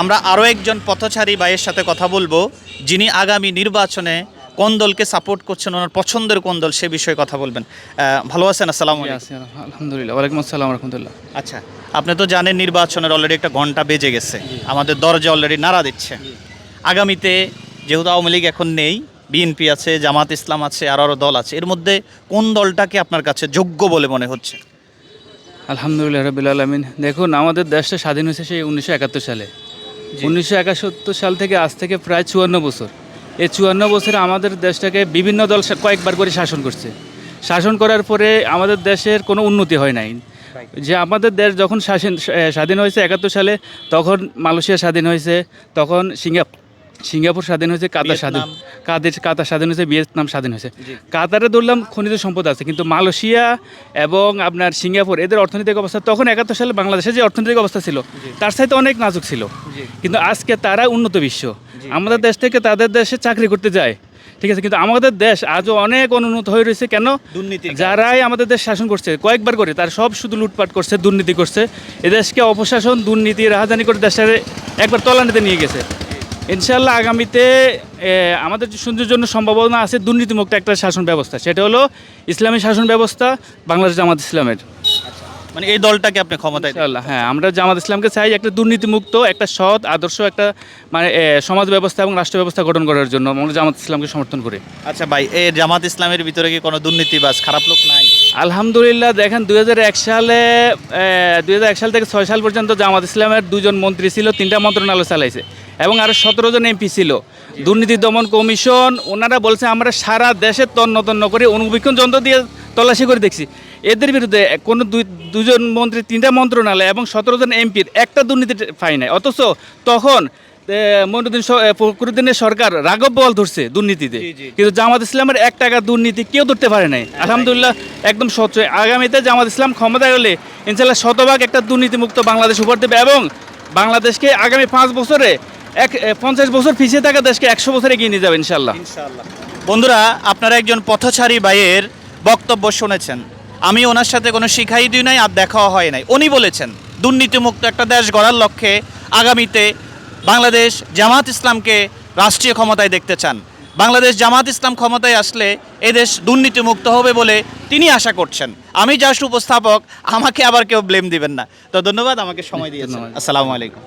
আমরা আরও একজন পথচারী ভাইয়ের সাথে কথা বলব যিনি আগামী নির্বাচনে কোন দলকে সাপোর্ট করছেন ওনার পছন্দের কোন দল সে বিষয়ে কথা বলবেন। ভালো আছেন? আসসালামু আলহামদুলিল্লাহ। ওয়ালাইকুম আসসালাম রহমতুল্লাহ। আচ্ছা আপনি তো জানেন নির্বাচনের অলরেডি একটা ঘণ্টা বেজে গেছে। আমাদের দরজা অলরেডি নাড়া দিচ্ছে। আগামীতে যেহেতু আওয়ামী লীগ এখন নেই বিএনপি আছে জামাত ইসলাম আছে আর আরও দল আছে এর মধ্যে কোন দলটাকে আপনার কাছে যোগ্য বলে মনে হচ্ছে? আলহামদুলিল্লাহ রবিল আলমিন। দেখুন আমাদের দেশটা স্বাধীন হয়েছে সেই উনিশশো একাত্তর সালে। উনিশশো একাসত্তর সাল থেকে আজ থেকে প্রায় চুয়ান্ন বছর। এই চুয়ান্ন বছরে আমাদের দেশটাকে বিভিন্ন দল কয়েকবার করে শাসন করছে। শাসন করার পরে আমাদের দেশের কোনো উন্নতি হয় নাই। যে আমাদের দেশ যখন শাসন স্বাধীন হয়েছে একাত্তর সালে তখন মালয়েশিয়া স্বাধীন হয়েছে তখন সিঙ্গাপুর সিঙ্গাপুর স্বাধীন হয়েছে কাতার স্বাধীন। কাদের কাতার স্বাধীন হয়েছে ভিয়েতনাম স্বাধীন হয়েছে। কাতারে ধরলাম খনিজ সম্পদ আছে কিন্তু মালয়েশিয়া এবং আপনার সিঙ্গাপুর এদের অর্থনৈতিক অবস্থা তখন একাত্তর সালে বাংলাদেশের যে অর্থনৈতিক অবস্থা ছিল তার সাথে অনেক নাজুক ছিল। কিন্তু আজকে তারা উন্নত বিশ্ব। আমাদের দেশ থেকে তাদের দেশে চাকরি করতে যায়। ঠিক আছে কিন্তু আমাদের দেশ আজও অনেক অনুন্নত হয়ে রয়েছে কেন? দুর্নীতি যারাই আমাদের দেশ শাসন করছে কয়েকবার করে তার সব শুধু লুটপাট করছে দুর্নীতি করছে। এদেশকে অপশাসন দুর্নীতি রাহাজানি করে দেশের একবার তলানিতে নিয়ে গেছে। ইনশাল্লাহ আগামীতে আমাদের যে সুন্দর জন্য সম্ভাবনা আছে দুর্নীতিমুক্ত একটা শাসন ব্যবস্থা সেটা হলো ইসলামী শাসন ব্যবস্থা বাংলাদেশ জামাত ইসলামের। মানে এই দলটাকে আপনি ক্ষমতায় ইনশাল্লাহ হ্যাঁ আমরা জামাত ইসলামকে চাই একটা দুর্নীতিমুক্ত একটা সৎ আদর্শ একটা মানে সমাজ ব্যবস্থা এবং রাষ্ট্র ব্যবস্থা গঠন করার জন্য আমরা জামাত ইসলামকে সমর্থন করি। আচ্ছা ভাই এই জামাত ইসলামের ভিতরে কি কোনো দুর্নীতিবাজ খারাপ লোক নাই? আলহামদুলিল্লাহ, দেখেন দুই হাজার এক সালে দু হাজার এক সাল থেকে ছয় সাল পর্যন্ত জামাত ইসলামের দুজন মন্ত্রী ছিল, তিনটা মন্ত্রণালয় চালাইছে, এবং আরও সতেরো জন এমপি ছিল। দুর্নীতি দমন কমিশন, ওনারা বলছে, আমরা সারা দেশে তন্ন তন্ন করে অনুবীক্ষণ যন্ত্র দিয়ে তল্লাশি করে দেখছি। এদের বিরুদ্ধে কোনো দুই, দুজন মন্ত্রী, তিনটা মন্ত্রণালয় এবং সতেরো জন এমপির একটা দুর্নীতি পাই নাই। অথচ তখন এ, মইনুদ্দিন ফখরুদ্দিনের সরকার রাঘব বল ধরছে দুর্নীতিতে। কিন্তু জামাত ইসলামের এক টাকা দুর্নীতি কেউ ধরতে পারে নাই। আলহামদুলিল্লাহ একদম স্বচ্ছ। আগামীতে জামাত ইসলাম ক্ষমতায় হলে ইনশাল্লাহ শতভাগ একটা দুর্নীতিমুক্ত বাংলাদেশ উপহার দেবে এবং বাংলাদেশকে আগামী পাঁচ বছরে এক পঞ্চাশ বছর পিছিয়ে থাকা দেশকে একশো বছর এগিয়ে নিয়ে যাবে ইনশাল্লাহ। বন্ধুরা আপনারা একজন পথচারী ভাইয়ের বক্তব্য শুনেছেন। আমি ওনার সাথে কোনো শিখাই দিই নাই আর দেখাও হয় নাই। উনি বলেছেন দুর্নীতিমুক্ত একটা দেশ গড়ার লক্ষ্যে আগামীতে বাংলাদেশ জামাত ইসলামকে রাষ্ট্রীয় ক্ষমতায় দেখতে চান। বাংলাদেশ জামাত ইসলাম ক্ষমতায় আসলে এদেশ দুর্নীতিমুক্ত হবে বলে তিনি আশা করছেন। আমি জাস্ট উপস্থাপক আমাকে আবার কেউ ব্লেম দিবেন না। তো ধন্যবাদ আমাকে সময় দিয়েছেন। আসসালামু আলাইকুম।